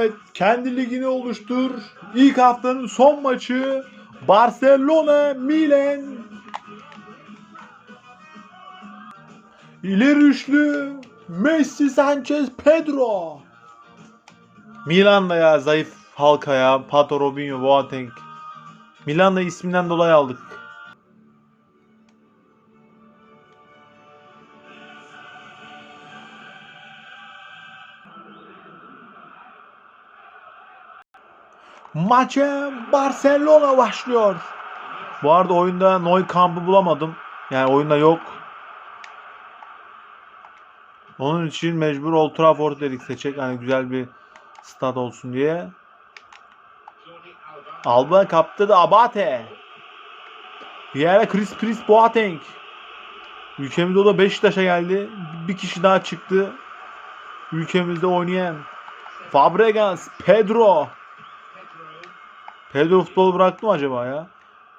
Evet, kendi ligini oluştur. İlk haftanın son maçı Barcelona Milan. İleri üçlü Messi, Sanchez, Pedro. Milan'da ya zayıf halka ya. Pato, Robinho, Boateng. Milan'da isminden dolayı aldık. Maça Barcelona başlıyor. Bu arada oyunda Noy kampı bulamadım. Yani oyunda yok. Onun için mecbur Old Trafford dedik seçecek. Hani güzel bir stat olsun diye. Alba kaptı da Abate. Bir yere Chris Chris Boateng. Ülkemizde o da Beşiktaş'a geldi. Bir kişi daha çıktı. Ülkemizde oynayan. Fabregas, Pedro. Pedro futbolu bıraktı mı acaba ya?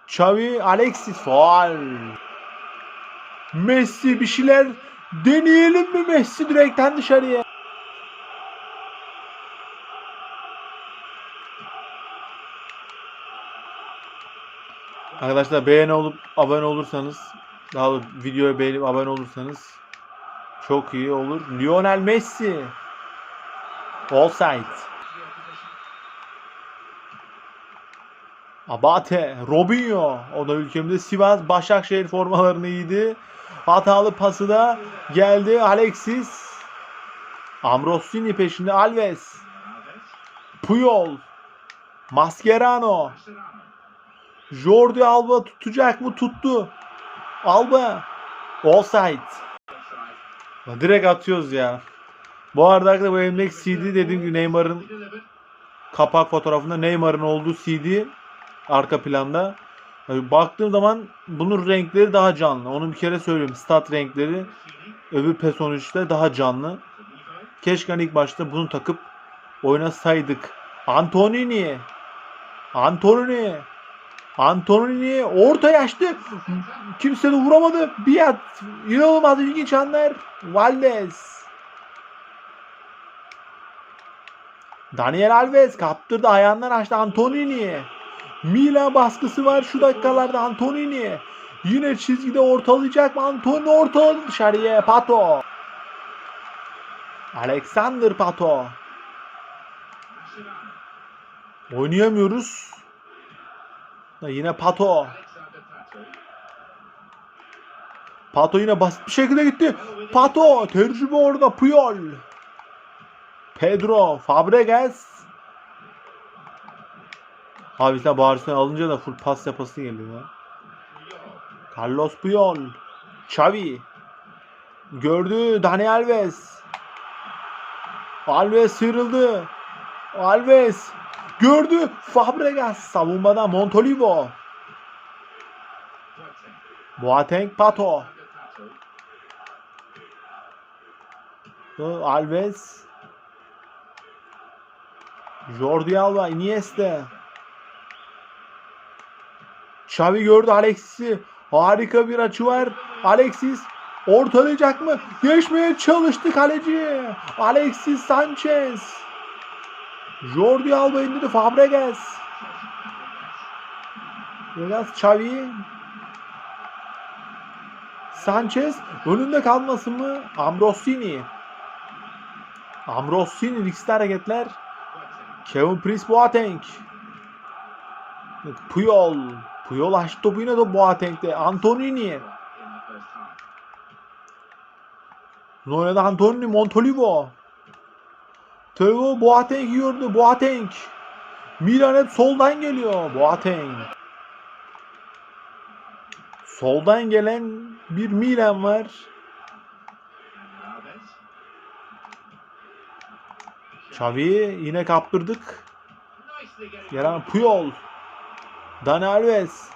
Xavi, Alexis, faal. Messi bir şeyler deneyelim mi Messi direkten dışarıya? Arkadaşlar beğeni olup abone olursanız daha doğrusu videoya beğenip abone olursanız çok iyi olur. Lionel Messi. Offside. Abate, Robinho. O da ülkemizde Sivas Başakşehir formalarını giydi. Hatalı pası da geldi Alexis. Ambrosini peşinde Alves. Puyol. Mascherano. Jordi Alba tutacak mı? Tuttu. Alba. Offside. Direkt atıyoruz ya. Bu arada arkadaşlar bu elimdeki CD dediğim gibi Neymar'ın kapak fotoğrafında Neymar'ın olduğu CD arka planda. Yani baktığım zaman bunun renkleri daha canlı. Onu bir kere söyleyeyim. Stat renkleri öbür PES 13'te daha canlı. Keşke hani ilk başta bunu takıp oynasaydık. Antonini. Antonini. Antonini orta yaşlı. Kimse de vuramadı. Biat. İnanılmaz ilginç anlar. Valdes. Daniel Alves kaptırdı ayağından açtı Antonini. Milan baskısı var şu dakikalarda Antonini. Yine çizgide ortalayacak mı? Antonini ortaladı dışarıya. Pato. Alexander Pato. Oynayamıyoruz. Yine Pato. Pato yine basit bir şekilde gitti. Pato tecrübe orada Puyol. Pedro Fabregas. Sen Barcelona alınca da full pas yapası geliyor. Carlos Puyol. Xavi. Gördü Dani Alves. Alves sıyrıldı. Alves. Gördü Fabregas. Savunmada Montolivo. Boateng Pato. Alves. Jordi Alba, Iniesta. Xavi gördü Alexis'i. Harika bir açı var. Alexis ortalayacak mı? Geçmeye çalıştı kaleci. Alexis Sanchez. Jordi Alba indirdi Fabregas. Biraz Xavi. Sanchez önünde kalmasın mı? Ambrosini. Ambrosini riskli hareketler. Kevin Prince Boateng. Puyol. Puyol açtı topu yine de Boateng'de. Antonini. Sonra Antonini Montolivo. Teo Boateng gördü. Boateng. Milan hep soldan geliyor. Boateng. Soldan gelen bir Milan var. Xavi yine kaptırdık. Yaran Puyol. Dani Alves.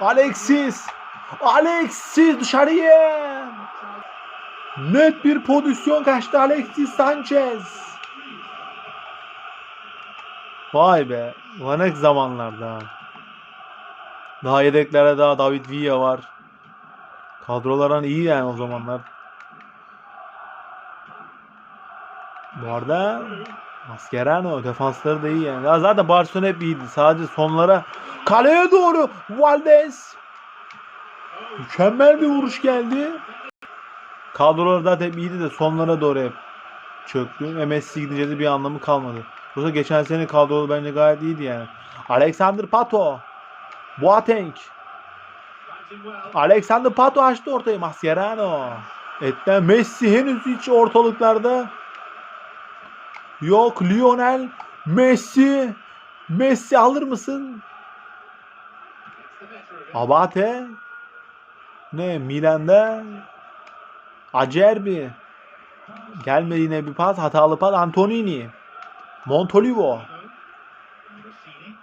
Alexis. Alexis dışarıya. Net bir pozisyon kaçtı Alexis Sanchez. Vay be. Vanek zamanlarda. Daha yedeklere daha David Villa var. Kadroların iyi yani o zamanlar. Bu arada Mascherano defansları da iyi yani. Ya zaten Barcelona hep iyiydi. Sadece sonlara kaleye doğru Valdes. Mükemmel bir vuruş geldi. Kadrolar zaten hep iyiydi de sonlara doğru hep çöktü. Messi gidince de bir anlamı kalmadı. Yoksa geçen sene kadrolu bence gayet iyiydi yani. Alexander Pato. Boateng. Alexander Pato açtı ortayı. Mascherano. Etten Messi henüz hiç ortalıklarda yok. Lionel Messi. Messi alır mısın? Abate. Ne Milan'da Acerbi. Gelmedi yine bir pas. Hatalı pas. Antonini. Montolivo.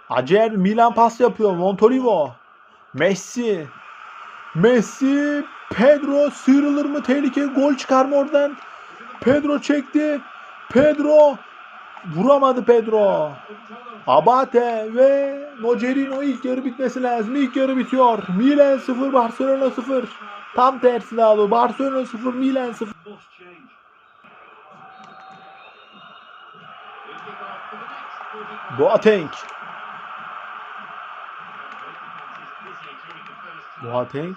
Acer Milan pas yapıyor. Montolivo. Messi. Messi. Pedro sıyrılır mı? Tehlike. Gol çıkar mı oradan? Pedro çekti. Pedro. Vuramadı Pedro. Abate ve Nocerino ilk yarı bitmesi lazım. İlk yarı bitiyor. Milan 0, Barcelona 0. Tam tersi daha doğru. Barcelona 0, Milan 0. Boateng. Boateng.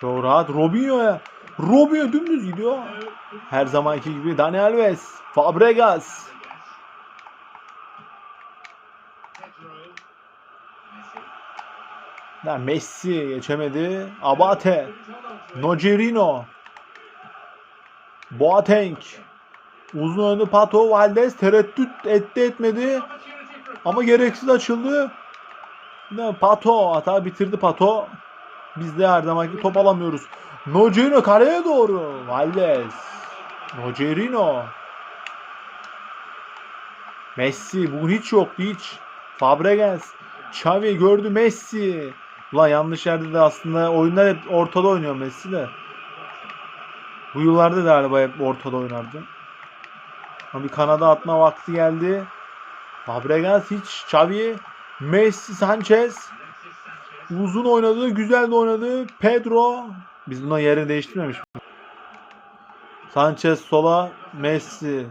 Çok rahat. Robinho'ya. Robinho dümdüz gidiyor. Her zamanki gibi Dani Alves. Fabregas. Ya Messi geçemedi. Abate. Nocerino. Boateng. Uzun önlü Pato Valdes tereddüt etti etmedi. Ama gereksiz açıldı. Pato hata bitirdi Pato. Biz de her zamanki top alamıyoruz. Nocerino kaleye doğru. Valdes. Nocerino. Messi bugün hiç yoktu hiç. Fabregas. Xavi gördü Messi. Ulan yanlış yerde de aslında oyunlar hep ortada oynuyor Messi de. Bu yıllarda da galiba hep ortada oynardı. Ama bir kanada atma vakti geldi. Fabregas hiç. Xavi. Messi Sanchez. Uzun oynadı. Güzel de oynadı. Pedro. Biz buna yerini değiştirmemiş mi? Sanchez sola. Messi.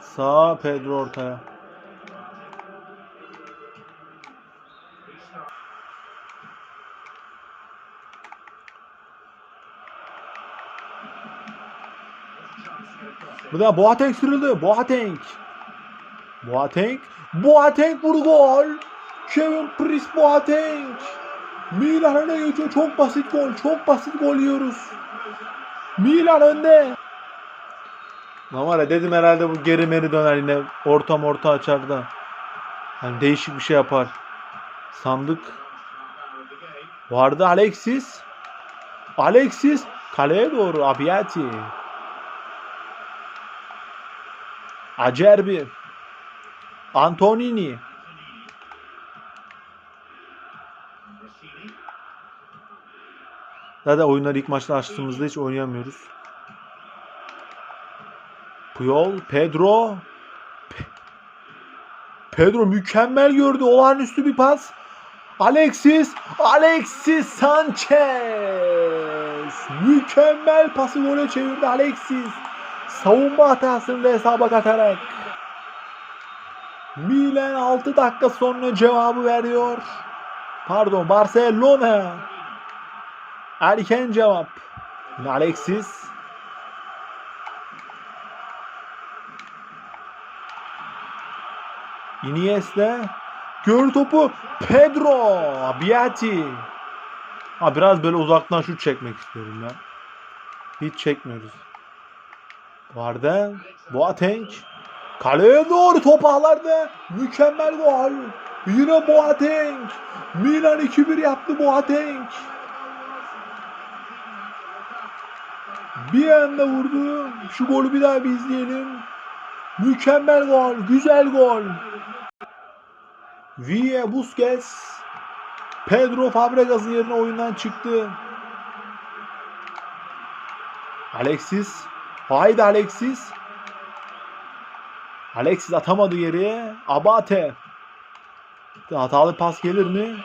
Sağa. Pedro ortaya. Bu da Boateng sürüldü. Boateng. Boateng. Boateng vurdu gol. Kevin Prince Boateng. Milan öne geçiyor. Çok basit gol. Çok basit gol yiyoruz. Milan önde. Ya dedim herhalde bu geri meri döner yine. Ortam orta açar da. Yani değişik bir şey yapar. Sandık. Vardı Alexis. Alexis. Kaleye doğru. Abiati. Acerbi. Antonini. Zaten oyunları ilk maçta açtığımızda hiç oynayamıyoruz. Puyol, Pedro. Pe- Pedro mükemmel gördü. Olağanüstü bir pas. Alexis, Alexis Sanchez. Mükemmel pası gole çevirdi Alexis. Savunma hatasını da hesaba katarak. Milan 6 dakika sonra cevabı veriyor. Pardon Barcelona. Erken cevap. Alexis. Iniesta. Gör topu. Pedro. Abiati. Ha, biraz böyle uzaktan şut çekmek istiyorum ya. Hiç çekmiyoruz. Vardı. Boateng. Kaleye doğru top ağlarda. Mükemmel gol. Yine Boateng. Milan 2-1 yaptı Boateng. Bir anda vurdu. Şu golü bir daha bir izleyelim. Mükemmel gol. Güzel gol. Villa Busquets. Pedro Fabregas'ın yerine oyundan çıktı. Alexis. Haydi Alexis. Alexis atamadı geriye. Abate. Hatalı pas gelir mi?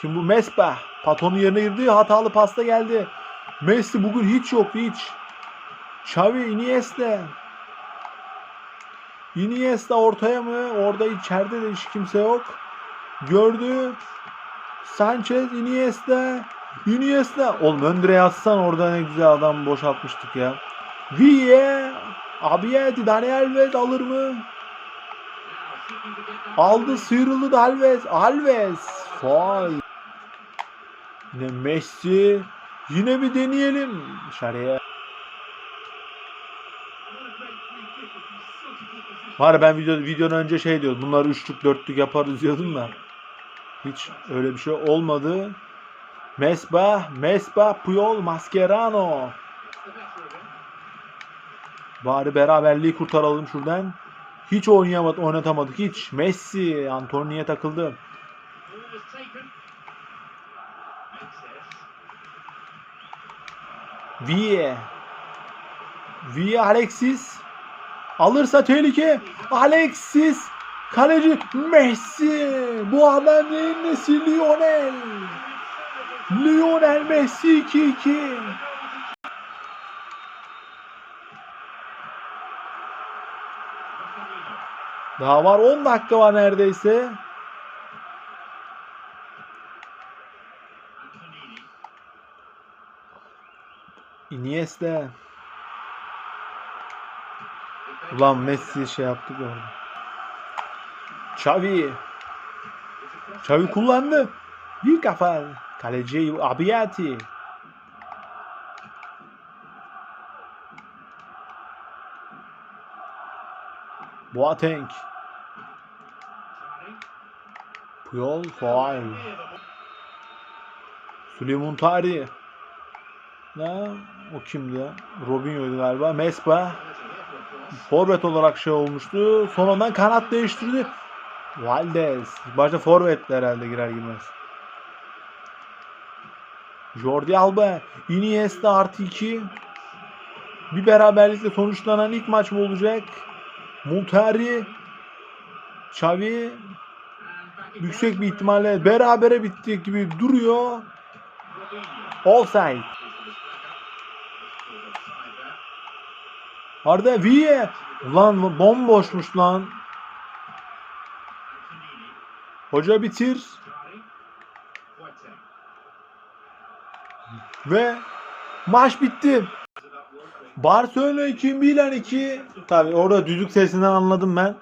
Şimdi bu Mesbah. Patonun yerine girdi. Hatalı pasta geldi. Messi bugün hiç yoktu hiç. Xavi Iniesta. Iniesta ortaya mı? Orada içeride de hiç kimse yok. Gördü. Sanchez Iniesta. Iniesta. Oğlum Öndre'ye atsan orada ne güzel adam boşaltmıştık ya. Vie. Abiyeti Daniel Alves alır mı? Aldı sıyrıldı da Alves. Alves. Faul. Yine Messi. Yine bir deneyelim. Dışarıya. Var ben video, videonun önce şey diyordum. Bunları üçlük dörtlük yaparız diyordum da. Hiç öyle bir şey olmadı. Mesba, Mesba, Puyol, Mascherano. Bari beraberliği kurtaralım şuradan. Hiç oynayamadık, oynatamadık hiç. Messi, Antony'ye takıldı. Vie. Vie Alexis. Alırsa tehlike. Alexis. Kaleci Messi. Bu adam neyin nesi Lionel. Lionel Messi 2-2. Daha var 10 dakika var neredeyse. Iniesta. Ulan Messi şey yaptık orada. Xavi. Xavi kullandı. Bir kafa. Kaleci Abiyati. Boateng. Puyol faal. Süleyman Tari. Ne? O kimdi? Robinho'ydu galiba. Mespa. Forvet olarak şey olmuştu. Sonradan kanat değiştirdi. Valdez. Başta forvetle herhalde girer girmez. Jordi Alba. Iniesta artı 2. Bir beraberlikle sonuçlanan ilk maç mı olacak? Multari. Xavi. Yüksek bir ihtimalle berabere bitti gibi duruyor. Offside. Arda Vie. Ulan bomboşmuş lan. Hoca bitir. Ve maç bitti. Barcelona 2 Milan 2. Tabi orada düdük sesinden anladım ben.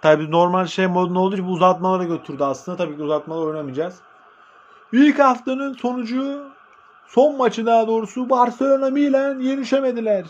Tabi normal şey modunda olduğu için uzatmalara götürdü aslında. Tabii ki uzatmalar oynamayacağız. İlk haftanın sonucu son maçı daha doğrusu Barcelona Milan yenişemediler.